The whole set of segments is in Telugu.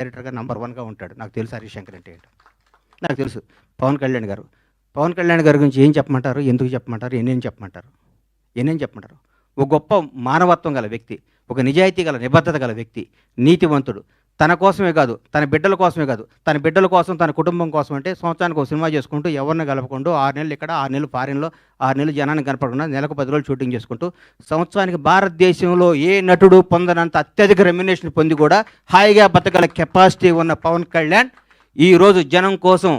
డైరెక్టర్గా నంబర్ వన్గా ఉంటాడు. నాకు తెలుసు హరిశంకర్ అంటే ఏంటో. నాకు తెలుసు. పవన్ కళ్యాణ్ గారు. పవన్ కళ్యాణ్ గారి గురించి ఏం చెప్పమంటారు? ఎందుకు చెప్పమంటారు? ఎన్నేం చెప్పమంటారు? ఎన్నేం చెప్పమంటారు? ఒక గొప్ప మానవత్వం గల వ్యక్తి ఒక నిజాయితీ గల నిబద్ధత గల వ్యక్తి నీతివంతుడు. తన కోసమే కాదు తన బిడ్డల కోసమే కాదు తన బిడ్డల కోసం తన కుటుంబం కోసం అంటే సంవత్సరానికి ఒక సినిమా చేసుకుంటూ ఎవరిని కలపకుండా ఆరు నెలలు ఇక్కడ ఆరు నెలలు ఫారిన్లో ఆరు నెలలు జనాన్ని కనపడకుండా నెలకు పది రోజులు షూటింగ్ చేసుకుంటూ సంవత్సరానికి భారతదేశంలో ఏ నటుడు పొందనంత అత్యధిక రెమ్యునేషన్ పొంది కూడా హాయిగా బతకల కెపాసిటీ ఉన్న పవన్ కళ్యాణ్ ఈరోజు జనం కోసం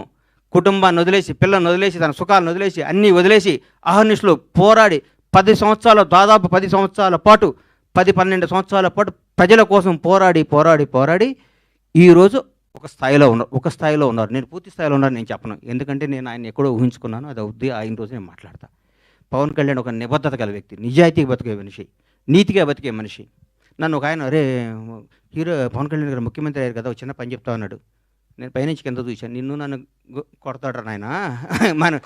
కుటుంబాన్ని వదిలేసి పిల్లల్ని వదిలేసి తన సుఖాలను వదిలేసి అన్నీ వదిలేసి అహర్నిశలు పోరాడి పది సంవత్సరాల దాదాపు పది సంవత్సరాల పాటు పది పన్నెండు సంవత్సరాల పాటు ప్రజల కోసం పోరాడి పోరాడి పోరాడి ఈరోజు ఒక స్థాయిలో ఉన్నారు. ఒక స్థాయిలో ఉన్నారు. నేను పూర్తి స్థాయిలో ఉన్నారు నేను చెప్పను. ఎందుకంటే నేను ఆయన ఎక్కడో ఊహించుకున్నాను. అది అవుద్ది. ఆయన రోజు నేను మాట్లాడతా. పవన్ కళ్యాణ్ ఒక నిబద్ధత గల వ్యక్తి. నిజాయితీగా బతికే మనిషి. నీతిగా బతికే మనిషి. నన్ను ఒక ఆయన అరే హీరో పవన్ కళ్యాణ్ గారు ముఖ్యమంత్రి అయ్యారు కదా ఒక చిన్న పని చెప్తా ఉన్నాడు నేను పైనుంచి కింద చూశాను. నిన్ను నన్ను కొడతాడు నాయన. మన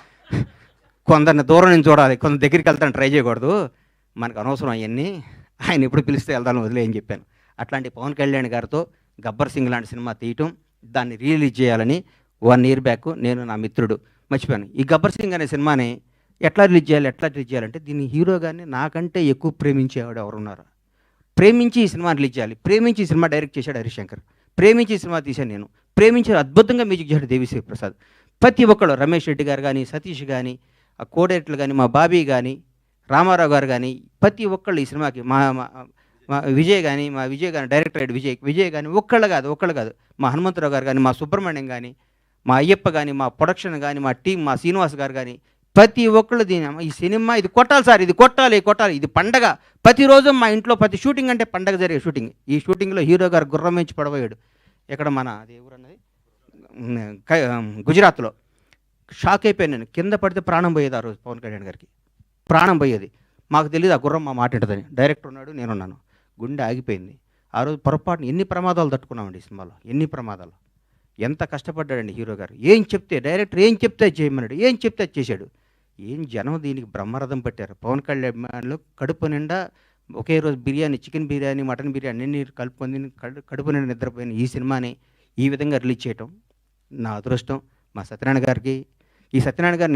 కొందరిని దూరం నుంచి చూడాలి. కొంత దగ్గరికి వెళ్తాను. ట్రై చేయకూడదు. మనకు అనవసరం అవన్నీ. ఆయన ఎప్పుడు పిలిస్తే వెళ్దాను వదిలే అని చెప్పాను. అట్లాంటి పవన్ కళ్యాణ్ గారితో గబ్బర్ సింగ్ లాంటి సినిమా తీయటం దాన్ని రిలీజ్ చేయాలని వన్ ఇయర్ బ్యాక్ నేను నా మిత్రుడు మర్చిపోయాను. ఈ గబ్బర్ సింగ్ అనే సినిమాని ఎట్లా రిలీజ్ చేయాలి ఎట్లా రిలీజ్ చేయాలంటే దీన్ని హీరో గారిని నాకంటే ఎక్కువ ప్రేమించేవాడు ఎవరున్నారు? ప్రేమించి ఈ సినిమా రిలీజ్ చేయాలి. ప్రేమించి ఈ సినిమా డైరెక్ట్ చేశాడు హరిశంకర్. ప్రేమించి ఈ సినిమా తీశాను నేను. ప్రేమించి అద్భుతంగా మ్యూజిక్ చేశాడు దేవిశ్రీ ప్రసాద్. ప్రతి ఒక్కళ్ళు రమేష్ రెడ్డి గారు కానీ సతీష్ కానీ ఆ కోడేట్లు కానీ మా బాబీ కానీ రామారావు గారు కానీ ప్రతి ఒక్కళ్ళు ఈ సినిమాకి మా మా- విజయ్ కానీ మా విజయ్ కానీ డైరెక్టర్ విజయ్ విజయ్ కానీ ఒక్కళ్ళు కాదు ఒక్కళ్ళు కాదు. మా హనుమంతరావు గారు కానీ మా సుబ్రహ్మణ్యం కానీ మా అయ్యప్ప కానీ మా ప్రొడక్షన్ కానీ మా టీం మా శ్రీనివాస్ గారు కానీ ప్రతి ఒక్కళ్ళు దీని ఈ సినిమా ఇది కొట్టాలి సార్ ఇది కొట్టాలి కొట్టాలి. ఇది పండగ. ప్రతిరోజు మా ఇంట్లో ప్రతి షూటింగ్ అంటే పండగ జరిగే షూటింగ్ ఈ షూటింగ్లో హీరో గారు గుర్రం వేయించి పడబోయాడు. ఇక్కడ మన అది ఎవరన్నది? గుజరాత్లో. షాక్ అయిపోయాను నేను. కింద పడితే ప్రాణం పోయేది ఆ రోజు పవన్ కళ్యాణ్ గారికి. ప్రాణం పోయేది. మాకు తెలియదు ఆ గుర్రం మా మాట ఉంటుందని డైరెక్టర్ ఉన్నాడు నేనున్నాను. గుండె ఆగిపోయింది. ఆ రోజు పొరపాటున ఎన్ని ప్రమాదాలు తట్టుకున్నామండి సినిమాలో? ఎన్ని ప్రమాదాలు? ఎంత కష్టపడ్డాడండి హీరో గారు? ఏం చెప్తే డైరెక్టర్ ఏం చెప్తే చేయమన్నాడు. ఏం చెప్తే చేశాడు? ఏం జనం దీనికి బ్రహ్మరథం పట్టారు? పవన్ కళ్యాణ్లో కడుపు నిండా ఒకే రోజు బిర్యానీ చికెన్ బిర్యానీ మటన్ బిర్యానీ అన్ని కలుపుకొని కడుపు నిండా నిద్రపోయిన ఈ సినిమాని ఈ విధంగా రిలీజ్ చేయటం నా అదృష్టం. మా సత్యనారాయణ గారికి ఈ సత్యనారాయణ గారిని